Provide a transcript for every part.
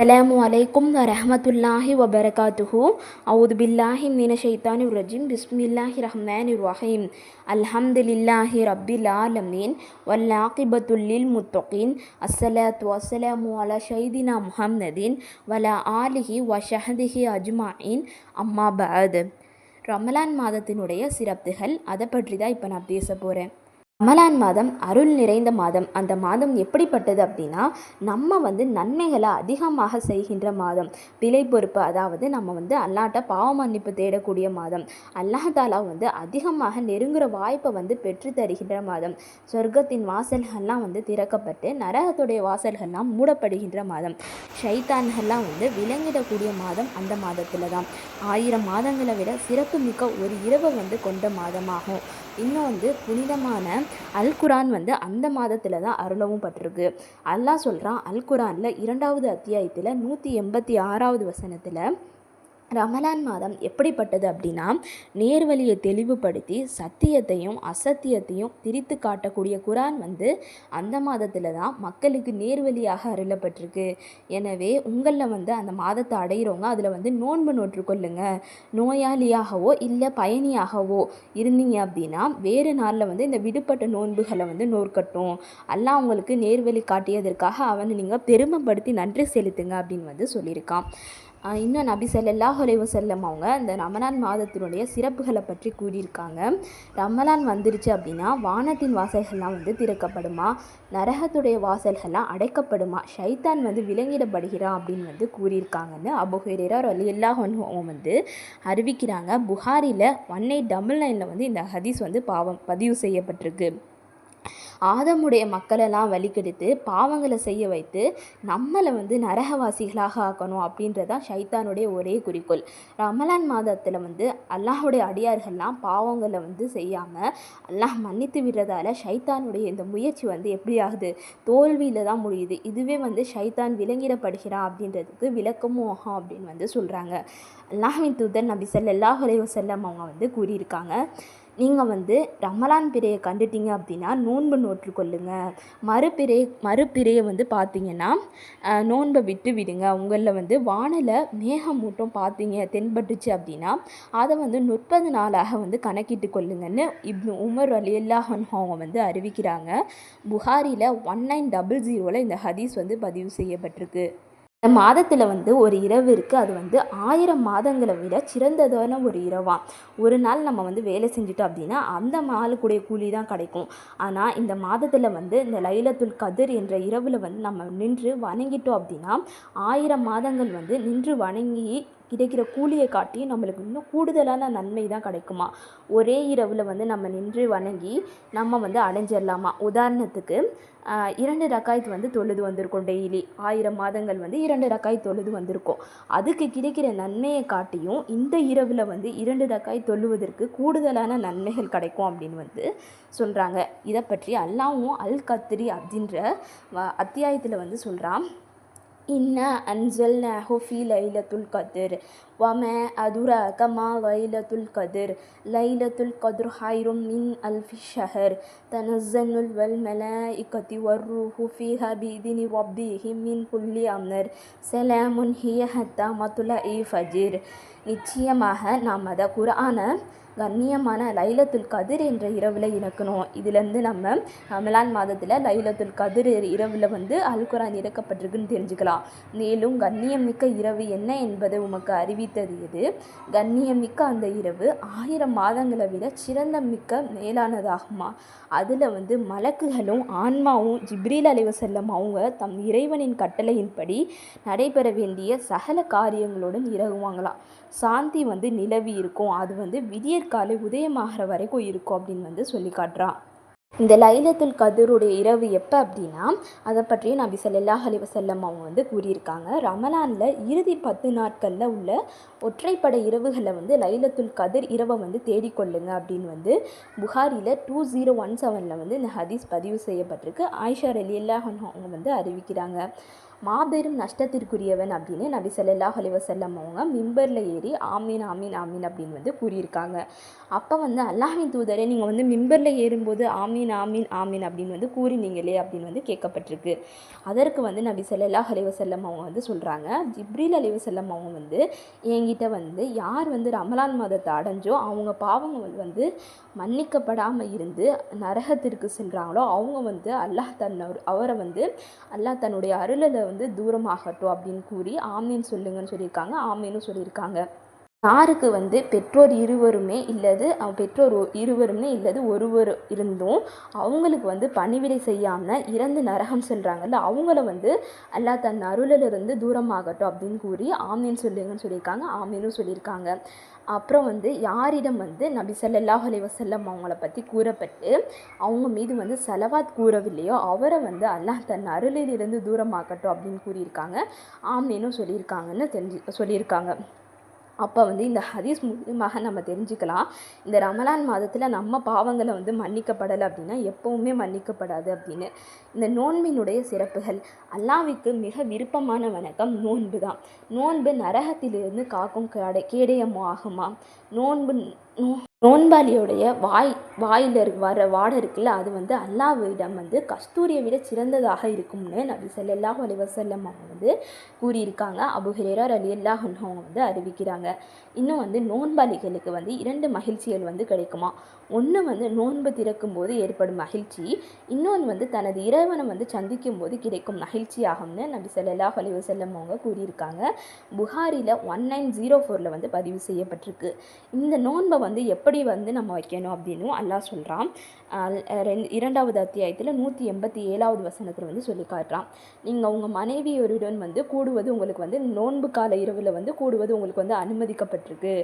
Alarm அலைக்கும் ரஹமத்துல்லாஹி வபரகாத்துஹு அவுது பில்லாஹி மீன ஷைத்தானி ரஜிம் பிஸ்மில்லாஹி ரஹ்மான் ரஹீம் அல்ஹம்துலில்லாஹி ரப்பில் ஆலமீன் வல்லாகிபத்துல்லில் முத்தொகின் அஸ்ஸலாத் வசலாமு அலா ஷைதினா முஹம்மதின் வலா ஆலிஹி வஷஹதிஹி அஜ்மாயின் அம்மா பஅத் ரமலான் மாதத்தினுடைய சிறப்புகள் அதை பற்றி தான் இப்போ நான் பேச போகிறேன் ரமலான் மாதம் அருள் நிறைந்த மாதம். அந்த மாதம் எப்படிப்பட்டது அப்படின்னா நம்ம வந்து நன்மைகளை அதிகமாக செய்கின்ற மாதம். பிழை பொறுப்பு அதாவது நம்ம வந்து அல்லாட்ட பாவ மன்னிப்பு தேடக்கூடிய மாதம். அல்லாஹாலா வந்து அதிகமாக நெருங்குற வாய்ப்பை வந்து பெற்று தருகின்ற மாதம். சொர்க்கத்தின் வாசல்கள்லாம் வந்து திறக்கப்பட்டு நரகத்துடைய வாசல்கள்லாம் மூடப்படுகின்ற மாதம். ஷைத்தான்கள்லாம் வந்து விளங்கிடக்கூடிய மாதம் அந்த மாதத்தில் தான் ஆயிரம் மாதங்களை விட சிறப்பு மிக்க ஒரு இரவை வந்து கொண்ட மாதமாகும். இன்னும் வந்து புனிதமான அல் குரான் வந்து அந்த மாதத்தில் தான் அருளவும் பட்டிருக்கு. அல்லாஹ் சொல்கிறான் அல் குரானில் இரண்டாவது அத்தியாயத்தில் நூற்றி எண்பத்தி ஆறாவது வசனத்தில் ரமலான் மாதம் எப்படிப்பட்டது அப்படின்னா நேர்வழியை தெளிவுபடுத்தி சத்தியத்தையும் அசத்தியத்தையும் திரித்து காட்டக்கூடிய குரான் வந்து அந்த மாதத்தில் தான் மக்களுக்கு நேர்வழியாக அருளப்பட்டிருக்கு. எனவே உங்களில் வந்து அந்த மாதத்தை அடையிறவங்க அதில் வந்து நோன்பு நோற்றுக்கொள்ளுங்க. நோயாளியாகவோ இல்லை பயணியாகவோ இருந்தீங்க அப்படின்னா வேறு நாளில் வந்து இந்த விடுபட்ட நோன்புகளை வந்து நோற்கட்டும். எல்லாம் உங்களுக்கு நேர்வழி காட்டியதற்காக அவனை நீங்கள் பெருமைப்படுத்தி நன்றி செலுத்துங்க அப்படின்னு வந்து சொல்லியிருக்கான். இன்னும் நபி ஸல்லல்லாஹு அலைஹி வஸல்லம் அவங்க இந்த ரமலான் மாதத்தினுடைய சிறப்புகளை பற்றி கூறியிருக்காங்க. ரமலான் வந்துருச்சு அப்படின்னா வானத்தின் வாசல்கள்லாம் வந்து திறக்கப்படுமா? நரகத்துடைய வாசல்கள்லாம் அடைக்கப்படுமா? ஷைத்தான் வந்து விலங்கிடப்படுகிறான் அப்படின்னு வந்து கூறியிருக்காங்கன்னு அபு அலி ரலியல்லாஹு வந்து அறிவிக்கிறாங்க. புகாரியில் ஒன் எயிட் டபுள் நைனில் வந்து இந்த ஹதீஸ் வந்து பாவம் பதிவு செய்யப்பட்டிருக்கு. ஆதமுடைய மக்களெல்லாம் வழிகெடுத்து பாவங்களை செய்ய வைத்து நம்மளை வந்து நரகவாசிகளாக ஆக்கணும் அப்படின்றதான் ஷைத்தானுடைய ஒரே குறிக்கோள். ரமலான் மாதத்தில் வந்து அல்லாஹுடைய அடியார்கள்லாம் பாவங்களை வந்து செய்யாமல் அல்லாஹ் மன்னித்து விடுறதால ஷைத்தானுடைய இந்த முயற்சி வந்து எப்படி ஆகுது தோல்வியில் தான் முடியுது. இதுவே வந்து ஷைத்தான் விலங்கிடப்படுகிறான் அப்படின்றதுக்கு விளக்கமும் ஆகும் அப்படின்னு வந்து சொல்கிறாங்க அல்லாஹின் தூதர் நபி ஸல்லல்லாஹு அலைஹி அவங்க வந்து கூறியிருக்காங்க. நீங்கள் வந்து ரமலான் பிறையை கண்டுட்டீங்க அப்படின்னா நோன்பு நோற்றுக்கொள்ளுங்க மறுபிறை மறுபிறையை வந்து பார்த்தீங்கன்னா நோன்பை விட்டு விடுங்க. உங்களில் வந்து வானில் மேகமூட்டம் பார்த்தீங்க தென்பட்டுச்சு அப்படின்னா அதை வந்து முப்பது நாளாக வந்து கணக்கிட்டு கொள்ளுங்கன்னு இப்னு உமர் அலி அல்லாஹன் அவங்க வந்து அறிவிக்கிறாங்க. புகாரியில் ஒன் நைன் டபுள் ஜீரோவில் இந்த ஹதீஸ் வந்து பதிவு செய்யப்பட்டிருக்கு. இந்த மாதத்தில் வந்து ஒரு இரவு இருக்குது அது வந்து ஆயிரம் மாதங்களை விட சிறந்ததான ஒரு இரவாம் ஒரு நாள் நம்ம வந்து வேலை செஞ்சுட்டோம் அப்படின்னா அந்த நாளுக்குடைய கூலி தான் கிடைக்கும். ஆனால் இந்த மாதத்தில் வந்து இந்த லைலத்துல் கதிர் என்ற இரவில் வந்து நம்ம நின்று வணங்கிட்டோம் அப்படின்னா ஆயிரம் மாதங்கள் வந்து நின்று வணங்கி கிடைக்கிற கூலியை காட்டி நம்மளுக்கு இன்னும் கூடுதலான நன்மை தான் கிடைக்குமா? ஒரே இரவில் வந்து நம்ம நின்று வணங்கி நம்ம வந்து அடைஞ்சிடலாமா உதாரணத்துக்கு இரண்டு ரக்காய்த்து வந்து தொழுது வந்திருக்கோம் டெய்லி ஆயிரம் மாதங்கள் வந்து இரண்டு ரக்காய் தொழுது வந்திருக்கோம். அதுக்கு கிடைக்கிற நன்மையை காட்டியும் இந்த இரவில் வந்து இரண்டு ரக்காய் தொழுவதற்கு கூடுதலான நன்மைகள் கிடைக்கும் அப்படின்னு வந்து சொல்கிறாங்க இதை பற்றி அல்லாவும் அல் கத்திரி அப்படின்ற அத்தியாயத்தில் வந்து சொல்கிறான் இன்னா அன்சல்னாஹு ஃபி லைலத்துல் கதிர் வமா அதுராக மா லைலத்துல் கதிர் லைலத்துல் கதிர் ஹைரும் மின் அல்ஃபி ஷஹர் தனஸ்ஸனுல் வல் மலாயிகத்தி வர்ரூஹு ஃபீஹா பீதினி ரப்பிஹிம் மின் குல்லி அம்னர் சலாமுன் ஹிய ஹத்தா மத்துலஇ ஃபஜிர் நிச்சயமாக நாம் அதை குரானை கண்ணியமான லைலத்துல் கதிர் என்ற இரவில் இறக்கணும். இதுலேருந்து நம்ம ரமலான் மாதத்தில் லைலத்துல் கதிர் இரவில் வந்து அல் குரான் இறக்கப்பட்டிருக்குன்னு தெரிஞ்சுக்கலாம். மேலும் கண்ணியமிக்க இரவு என்ன என்பதை உமக்கு அறிவித்தது எது கண்ணியமிக்க அந்த இரவு ஆயிரம் மாதங்களை விட சிறந்த மிக்க மேலானதாகுமா? அதில் வந்து மலக்குகளும் ஆன்மாவும் ஜிப்ரீல் அலைவசல்லம் அவங்க தம் இறைவனின் கட்டளையின்படி நடைபெற வேண்டிய சகல காரியங்களுடன் இறங்குவாங்களாம். சாந்தி வந்து நிலவி இருக்கும். அது வந்து காலை உதயமாகிற வரைக்கும் இருக்கும் அப்படின்னு வந்து சொல்லி காட்டுறான். இந்த லைலத்துல் கதிருடைய இரவு எப்போ அப்படின்னா அதை பற்றியும் நபி ஸல்லல்லாஹு அலைஹி அவங்க வந்து கூறியிருக்காங்க. ரமலானில் இறுதி பத்து நாட்களில் உள்ள ஒற்றைப்படை இரவுகளை வந்து லைலத்துல் கதிர் இரவை வந்து தேடிக்கொள்ளுங்க அப்படின்னு வந்து புகாரியில் டூ ஜீரோ ஒன் செவனில் வந்து இந்த ஹதீஸ் பதிவு செய்யப்பட்டிருக்கு. ஆயிஷா ரலி அவங்க வந்து அறிவிக்கிறாங்க. மாபெரும் நஷ்டத்திற்குரியவன் அப்படின்னு நபி ஸல்லல்லாஹு அலைஹி அவங்க மிம்பரில் ஏறி ஆமீன் ஆமீன் ஆமீன் அப்படின்னு வந்து கூறியிருக்காங்க. அப்போ வந்து அல்லாஹின் தூதரே நீங்கள் வந்து மிம்பரில் ஏறும்போது ஆமீன் ஆமீன் ஆமீன் அப்படின்னு வந்து கூறினீங்களே அப்படின்னு வந்து கேட்கப்பட்டிருக்கு. அதற்கு வந்து நபி ஸல்லல்லாஹு அலைஹி அவங்க வந்து சொல்கிறாங்க ஜிப்ரீல் அலைஹி அவங்க வந்து என்கிட்ட வந்து யார் வந்து ரமலான் மாதத்தை அடைஞ்சோ அவங்க பாவங்கள் வந்து மன்னிக்கப்படாமல் இருந்து நரகத்திற்கு செல்கிறாங்களோ அவங்க வந்து அல்லாஹ் தன்னோர் அவரை வந்து அல்லாஹ் தன்னுடைய அருளில் வந்து தூரமாகட்டும் அப்படின்னு கூறி ஆமீன் சொல்லுங்கன்னு சொல்லியிருக்காங்க. ஆமீனும் சொல்லியிருக்காங்க. யாருக்கு வந்து பெற்றோர் இருவருமே இல்லது பெற்றோர் இருவருமே இல்லது ஒருவர் இருந்தும் அவங்களுக்கு வந்து பணிவிடை செய்யாமல் இறந்து நரகம் சொல்கிறாங்கல்ல அவங்கள வந்து அல்லாஹ் தன் அருளிலிருந்து தூரமாகட்டும் அப்படின்னு கூறி ஆமீன் சொல்லுங்கன்னு சொல்லியிருக்காங்க ஆமீனும் சொல்லியிருக்காங்க. அப்புறம் வந்து யாரிடம் வந்து நபி சல்லாஹ் அலி வசல்லம் அவங்கள பற்றி கூறப்பட்டு அவங்க மீது வந்து செலவாத் கூறவில்லையோ அவரை வந்து அல்லாஹ் தன் அருளிலிருந்து தூரமாகட்டும் அப்படின்னு கூறியிருக்காங்க ஆமீனும் சொல்லியிருக்காங்கன்னு தெரிஞ்சு சொல்லியிருக்காங்க. அப்போ வந்து இந்த ஹதீஸ் மூலியமாக நம்ம தெரிஞ்சுக்கலாம். இந்த ரமலான் மாதத்தில் நம்ம பாவங்களை வந்து மன்னிக்கப்படலை அப்படின்னா எப்போவுமே மன்னிக்கப்படாது அப்படின்னு. இந்த நோன்பினுடைய சிறப்புகள் அல்லாவிற்கு மிக விருப்பமான வணக்கம் நோன்பு தான். நோன்பு நரகத்திலிருந்து காக்கும் கேடை கேடயமோ ஆகுமா? நோன்பு நோ நோன்பாளியோடைய வாய் வாயில் வர வாடை இருக்குல்ல அது வந்து அல்லாவிடம் வந்து கஸ்தூரியை விட சிறந்ததாக இருக்கும்னு நபி ஸல்லல்லாஹு அலிவசல்லம் அவங்க வந்து கூறியிருக்காங்க. அபு அலி ரலியல்லாஹு அவங்க வந்து அறிவிக்கிறாங்க. இன்னும் வந்து நோன்பாளிகளுக்கு வந்து இரண்டு மகிழ்ச்சிகள் வந்து கிடைக்குமா? ஒன்று வந்து நோன்பு திறக்கும் போது ஏற்படும் மகிழ்ச்சி இன்னொன்று வந்து தனது இறைவனை வந்து சந்திக்கும் போது கிடைக்கும் மகிழ்ச்சியாகும்னு நபி ஸல்லல்லாஹு அலிவசல்லம் அவங்க கூறியிருக்காங்க. புகாரியில் ஒன் நைன் ஜீரோ ஃபோரில் வந்து பதிவு செய்யப்பட்டிருக்கு. இந்த நோன்பை வந்து எப்படி எப்படி வந்து நம்ம வைக்கணும் அப்படின்னும் அல்லாஹ் சொல்கிறான் ரெண்டு இரண்டாவது அத்தியாயத்தில் நூற்றி எண்பத்தி ஏழாவது வசனத்தில் வந்து சொல்லி காட்டுறான். நீங்கள் உங்கள் மனைவியோருடன் வந்து கூடுவது உங்களுக்கு வந்து நோன்பு கால இரவில் வந்து கூடுவது உங்களுக்கு வந்து அனுமதிக்கப்பட்டிருக்கு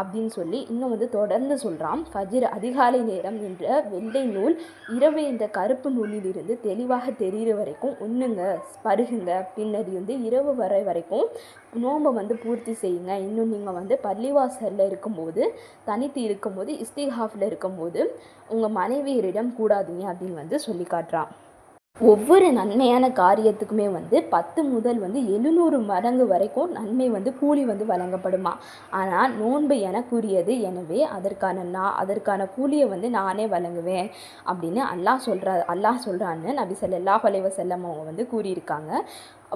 அப்படின்னு சொல்லி இன்னும் வந்து தொடர்ந்து சொல்கிறான் கஜிர் அதிகாலை நேரம் என்ற வெள்ளை நூல் இரவு என்ற கருப்பு நூலிலிருந்து தெளிவாக தெரிகிற வரைக்கும் உண்ணுங்க பருகுங்க. பின்னாடி வந்து இரவு வரை வரைக்கும் நோன்பை வந்து பூர்த்தி செய்யுங்க. இன்னும் நீங்கள் வந்து பள்ளிவாசலில் இருக்கும்போது தனித்து இருக்கும்போது இஸ்திஹாஃபில் இருக்கும்போது உங்கள் மனைவியரிடம் கூடாதீங்க அப்படின்னு வந்து சொல்லி காட்டுறான் ஒவ்வொரு நன்மையான காரியத்துக்குமே வந்து பத்து முதல் வந்து எழுநூறு மடங்கு வரைக்கும் நன்மை வந்து கூலி வந்து வழங்கப்படுமா? ஆனால் நோன்பு எனக்குரியது. எனவே அதற்கான நான் அதற்கான கூலியை வந்து நானே வழங்குவேன் அப்படின்னு அல்லாஹ் சொல்கிறா அல்லாஹ் சொல்கிறான்னு நபி ஸல்லல்லாஹு அலைஹி செல்லம் அவங்க வந்து கூறியிருக்காங்க.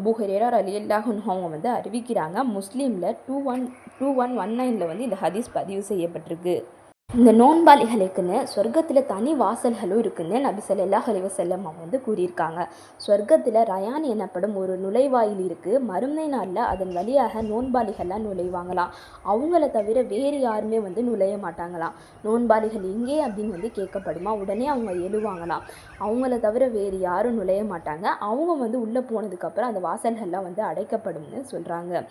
அபு அலி ரலியல்லாஹு அவங்க வந்து அறிவிக்கிறாங்க. முஸ்லீமில் two one two one one நைனில் வந்து இந்த ஹதீஸ் பதிவு செய்யப்பட்டிருக்கு. இந்த நோன்பாளிகளுக்குன்னு சொர்க்கத்தில் தனி வாசல்களும் இருக்குன்னு நபி ஸல்லல்லாஹு அலைஹி செல்லம்மா வந்து கூறியிருக்காங்க. சொர்க்கத்தில் ரயான் எனப்படும் ஒரு நுழைவாயில் இருக்குது மறுமை நாளில் அதன் வழியாக நோன்பாளிகள்லாம் நுழைவாங்களாம். அவங்கள தவிர வேறு யாருமே வந்து நுழைய மாட்டாங்களாம். நோன்பாளிகள் எங்கே அப்படின்னு வந்து கேட்கப்படுமா? உடனே அவங்க எழுவாங்களாம். அவங்கள தவிர வேறு யாரும் நுழைய மாட்டாங்க. அவங்க வந்து உள்ளே போனதுக்கப்புறம் அந்த வாசல்கள்லாம் வந்து அடைக்கப்படும்னு சொல்கிறாங்க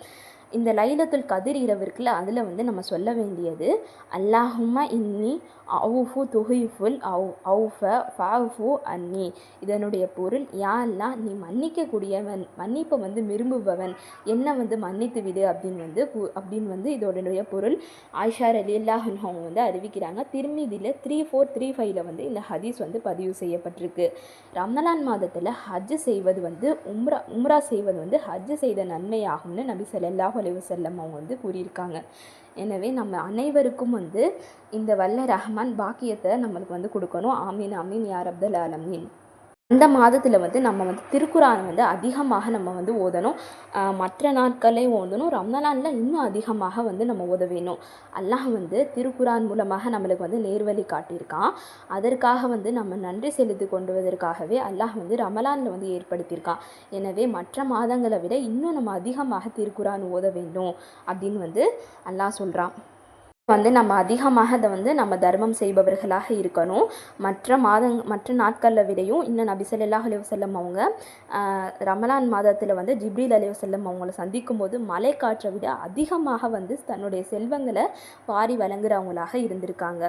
இந்த லைலத்துல் கதிர் இரவு இருக்குல்ல அதில் வந்து நம்ம சொல்ல வேண்டியது அல்லாஹுமா இன்னி அவுஃபு துஹிஃபுல் அவு அவுஃப ஃபாஃபு அன்னி. இதனுடைய பொருள் யாரெல்லாம் நீ மன்னிக்கக்கூடியவன் மன்னிப்பை வந்து விரும்புபவன். என்ன வந்து மன்னித்து விடு? அப்படின்னு வந்து அப்படின்னு வந்து இதோடைய பொருள். ஆயிஷா அலி அவங்க வந்து அறிவிக்கிறாங்க திருமீதியில் த்ரீ ஃபோர் த்ரீ ஃபைவ்ல வந்து இந்த ஹதீஸ் வந்து பதிவு செய்யப்பட்டிருக்கு. ரமலான் மாதத்தில் ஹஜ் செய்வது வந்து உம்ரா உம்ரா செய்வது வந்து ஹஜ் செய்த நன்மையாகும்னு நபி ஸல்லல்லாஹு அலைஹி வஸல்லம் அவங்க வந்து கூறியிருக்காங்க. எனவே நம்ம அனைவருக்கும் வந்து இந்த வல்ல ரஹ்மான் பாக்கியத்தை நம்மளுக்கு வந்து கொடுக்கணும். ஆமீன் ஆமீன் யார் அப்தல் ஆலமீன். அந்த மாதத்தில் வந்து நம்ம வந்து திருக்குறான் வந்து அதிகமாக நம்ம வந்து ஓதணும். மற்ற நாட்களே ஓதணும். ரம்ஜானில் இன்னும் அதிகமாக வந்து நம்ம ஓத வேணும். அல்லாஹ் வந்து திருக்குறான் மூலமாக நம்மளுக்கு வந்து நேர்வழி காட்டியிருக்கான். அதற்காக வந்து நம்ம நன்றி செலுத்தி கொண்டுவதற்காகவே அல்லாஹ் வந்து ரமலானில் வந்து ஏற்படுத்தியிருக்கான். எனவே மற்ற மாதங்களை விட இன்னும் நம்ம அதிகமாக திருக்குறான் ஓத வேண்டும் அப்படின்னு வந்து அல்லாஹ் சொல்கிறான் வந்து நம்ம அதிகமாக அதை வந்து நம்ம தர்மம் செய்பவர்களாக இருக்கணும். மற்ற மாதங் மற்ற நாட்களில் விடையும் இன்னும் நபி சொல்லாஹ் அலிவசல்லம் அவங்க ரமலான் மாதத்தில் வந்து ஜிப்ரீல் அலிவசல்லம் அவங்கள சந்திக்கும் போது மலை காற்றை விட அதிகமாக வந்து தன்னுடைய செல்வங்களை வாரி வழங்குறவங்களாக இருந்திருக்காங்க.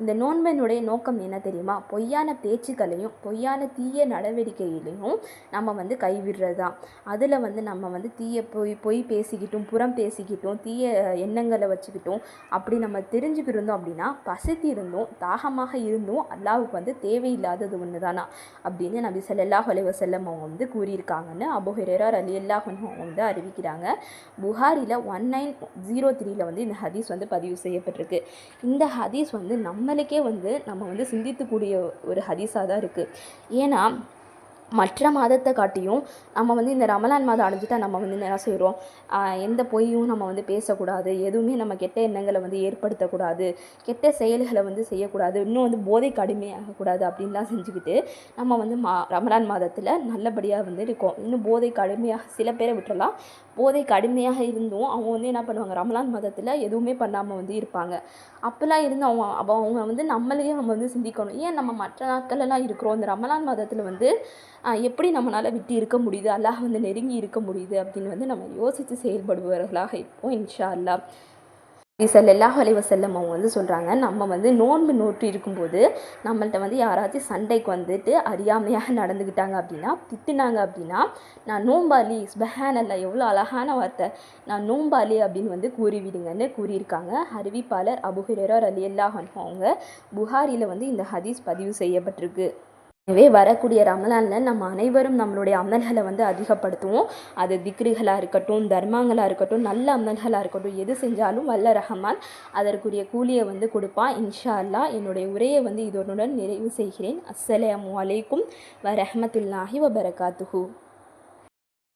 இந்த நோன்பினுடைய நோக்கம் என்ன தெரியுமா? பொய்யான பேச்சுக்களையும் பொய்யான தீய நடவடிக்கைகளையும் நம்ம வந்து கைவிடுறது தான் அதில் வந்து நம்ம வந்து தீய பொய் பொய் பேசிக்கிட்டும் புறம் பேசிக்கிட்டும் தீய எண்ணங்களை வச்சுக்கிட்டும் அப்படி நம்ம தெரிஞ்சுக்கிருந்தோம் அப்படின்னா பசித்து இருந்தும் தாகமாக இருந்தும் அல்லாவுக்கு வந்து தேவையில்லாதது ஒன்று தானா அப்படின்னு நபி ஸல்லல்லாஹு அலைஹி வஸல்லம் அவங்க வந்து கூறியிருக்காங்கன்னு அபு அலி ரலியல்லாஹு அவங்க வந்து அறிவிக்கிறாங்க. புகாரியில் ஒன் நைன் ஜீரோ த்ரீயில் வந்து இந்த ஹதீஸ் வந்து பதிவு செய்யப்பட்டிருக்கு. இந்த ஹதீஸ் வந்து நம்மளுக்கே வந்து நம்ம வந்து சிந்தித்துக்கூடிய ஒரு ஹதீஸாக தான் இருக்குது ஏன்னா மற்ற மாதத்தை காட்டியும் நம்ம வந்து இந்த ரமலான் மாதம் அடைஞ்சிட்டா நம்ம வந்து என்ன செய்கிறோம் எந்த பொய்யும் நம்ம வந்து பேசக்கூடாது. எதுவுமே நம்ம கெட்ட எண்ணங்களை வந்து ஏற்படுத்தக்கூடாது. கெட்ட செயல்களை வந்து செய்யக்கூடாது. இன்னும் வந்து போதைக்கு அடிமையாகக்கூடாது அப்படின்லாம் செஞ்சுக்கிட்டு நம்ம வந்து மா ரமலான் மாதத்தில் நல்லபடியாக வந்து இருக்கோம். இன்னும் போதைக்கு அடிமையாக சில பேரை விட்டுறலாம். போதை கடுமையாக இருந்தும் அவங்க வந்து என்ன பண்ணுவாங்க ரமலான் மாதத்தில் எதுவுமே பண்ணாமல் வந்து இருப்பாங்க. அப்போல்லாம் இருந்து அவங்க அப்போ அவங்க வந்து நம்மளையே நம்ம வந்து சிந்திக்கணும். ஏன் நம்ம மற்ற நாட்களெல்லாம் இருக்கிறோம்? இந்த ரமலான் மாதத்தில் வந்து எப்படி நம்மளால் விட்டு இருக்க முடியுது? அல்லாஹ் வந்து நெருங்கி இருக்க முடியுது? அப்படின்னு வந்து நம்ம யோசித்து செயல்படுபவர்களாக இருப்போம் இன்ஷா அல்லாஹ். ஸல்லல்லாஹு அலைஹி வஸல்லம் அவங்க வந்து சொல்கிறாங்க நம்ம வந்து நோன்பு நோட்டு இருக்கும்போது நம்மள்ட்ட வந்து யாராச்சும் சண்டைக்கு வந்துட்டு அறியாமையாக நடந்துக்கிட்டாங்க அப்படின்னா திட்டுனாங்க அப்படின்னா நான் நோம்பாளி ஸ்பஹான் அல்லா எவ்வளோ அழகான வார்த்தை. நான் நோம்பாளி அப்படின்னு வந்து கூறிவிடுங்கன்னு கூறியிருக்காங்க. அறிவிப்பாளர் அபுஹிரர் அலி அல்லாஹ் அவங்க புகாரியில் வந்து இந்த ஹதீஸ் பதிவு செய்யப்பட்டிருக்கு. எனவே வரக்கூடிய ரமலானில் நம்ம அனைவரும் நம்மளுடைய அமல்களை வந்து அதிகப்படுத்துவோம். அது திக்ருகளாக இருக்கட்டும் தர்மங்களாக இருக்கட்டும் நல்ல அமல்களாக இருக்கட்டும் எது செஞ்சாலும் வல்ல ரஹமான் அதற்குரிய கூலியை வந்து கொடுப்பான். இன்ஷா அல்லாஹ் என்னுடைய உரையை வந்து இதனுடன் நிறைவு செய்கிறேன். அஸ்ஸலாம் வலைக்கும் வ வபரகாத்துஹூ.